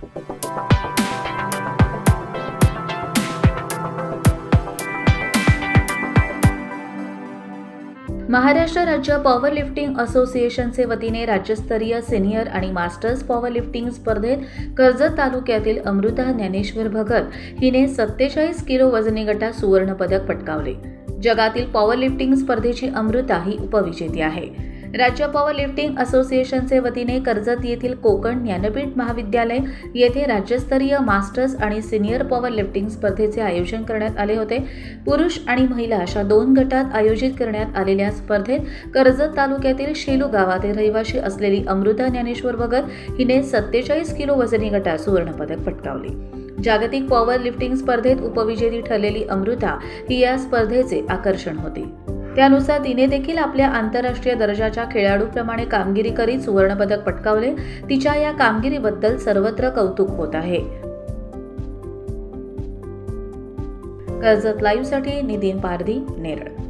महाराष्ट्र राज्य power lifting असोसिएशनचे वतीने राज्यस्तरीय सिनियर आणि मास्टर्स पॉवर लिफ्टिंग स्पर्धेत कर्जत तालुक्यातील अमृता ज्ञानेश्वर भगत हिने सत्तेचाळीस किलो वजनी गटात सुवर्णपदक पटकावले. जगातील पॉवर लिफ्टिंग स्पर्धेची अमृता ही उपविजेती आहे. राज्य पॉवर लिफ्टिंग असोसिएशनचे वतीने कर्जत येथील कोकण ज्ञानपीठ महाविद्यालय येथे राज्यस्तरीय मास्टर्स आणि सिनियर पॉवर लिफ्टिंग स्पर्धेचे आयोजन करण्यात आले होते. पुरुष आणि महिला अशा दोन गटात आयोजित करण्यात आलेल्या स्पर्धेत कर्जत तालुक्यातील शेलू गावातील रहिवाशी असलेली अमृता ज्ञानेश्वर भगत हिने सत्तेचाळीस किलो वजनी गटात सुवर्णपदक पटकावले. जागतिक पॉवर लिफ्टिंग स्पर्धेत उपविजेती ठरलेली अमृता ही या स्पर्धेचे आकर्षण होती. त्यानुसार तिने देखील आपल्या आंतरराष्ट्रीय दर्जाच्या खेळाडूप्रमाणे कामगिरी करीत सुवर्णपदक पटकावले. तिच्या या कामगिरीबद्दल सर्वत्र कौतुक होत आहे. कर्जत लाईव्हसाठी नितीन पारधी नेरळ.